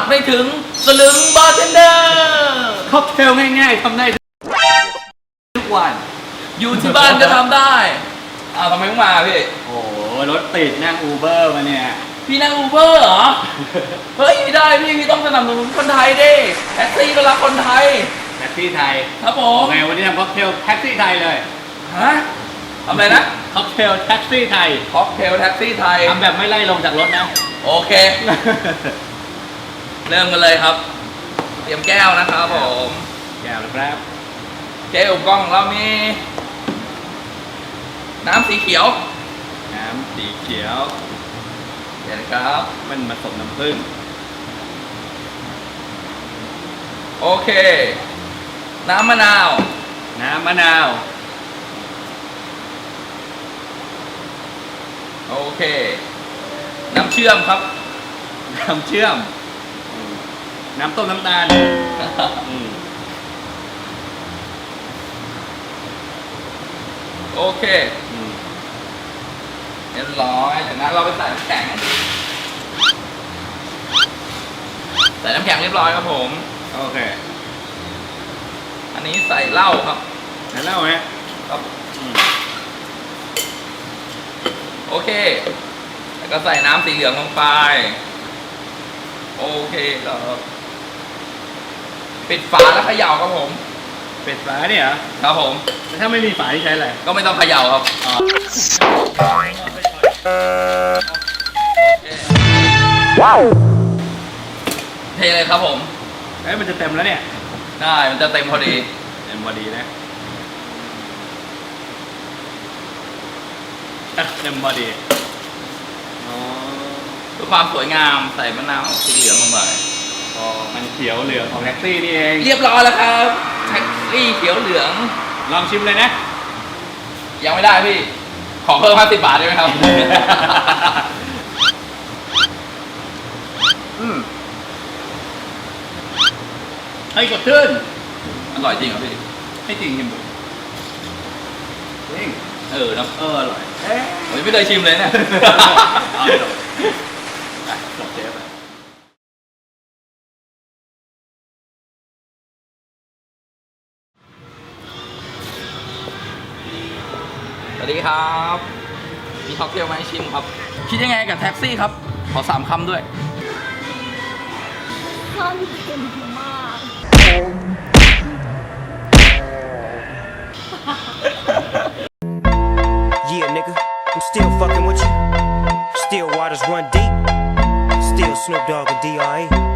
ทไม่ถึงสลึงบาร์เทนเดอร์ค็อกเทลง่ายๆทำได้ทุกวันอยู่ที่บ้านก็ทำได้อ้าวทำไมต้องมาพี่ โอ้โหรถติดนั่งอูเบอร์มาเนี่ย พี่นั่งอูเบอร์เหรอ เฮ้ยไม่ได้พี่พี่ต้องสนับสนุนคนไทยดิแท็กซี่ก็รักคนไทย แท็กซี่ไทยครับผโอมเควันนี้ทำค็อกเทลแท็กซี่ไทยเลยฮะทำอะไรนะค็อกเทลแท็กซี่ไทย ค็อกเทลแท็กซี่ไทย ทำแบบไม่ไล่ลงจากรถนะ โอเค เริ่มกันเลยครับ เตรียมแก้วนะครับผมแก้วนะครับแก้วกล้องของเรามี น้ำสีเขียว น้ำสีเขียวเดี๋ยวนะครับ มันผสมน้ำผึ้งโอเค น้ำมะนาว น้ำมะนาว โอเค น้ำเชื่อมครับ น้ำเชื่อมอืม น้ำต้มน้ำตาลอืมโอเคอืมเรียบร้อยจากนั้นเราไปใส่น้ำแข็งใส่น้ำแข็งเรียบร้อยครับผม โอเคอันนี้ใส่เหล้าครับแล้วเล่าไหมครับอืมโอเค แล้วก็ใส่น้ำสีเหลืองลงไป โอเคครับ ปิดฝาแล้วเขย่าครับผมเป็ดฝาเนี่ยเหรอครับผม แล้วถ้าไม่มีฝาที่ใช้อะไรก็ไม่ต้องเขย่าครับอ๋อเทเลยครับผม เอ้ยมันจะเต็มแล้วเนี่ยได้มันจะเต็มพอดี เต็มพอดีนะอะเต็มพอดี อ๋อ เพื่อความสวยงามใส่มะนาวสีเหลืองลงไป พอมันเขียวเหลืองของแท็กซี่นี่เองเรียบร้อยแล้วครับแท็กซี่เขียวเหลือง ลองชิมเลยนะ ยังไม่ได้พี่ ขอเพิ่ม 50 บาทได้ไหมครับ อืมให้กดชื่นอร่อยจริงเหรอพี่ ให้จริงชิมดูจริงเออเนอะเอออร่อย เอ๊ะ ผมยังไม่เคยชิมเลยเนี่ยเอาจบอ่ วัสดีครับ มีค็อกเทลมาให้ชิมครับ คิดยังไงกับแท็กซี่ครับ ขอสามคำด้วยท่านเก่งมาก Yeah, nigga, I'm still fucking with you. Still waters run deep. Still Snoop Dogg and D.R.E.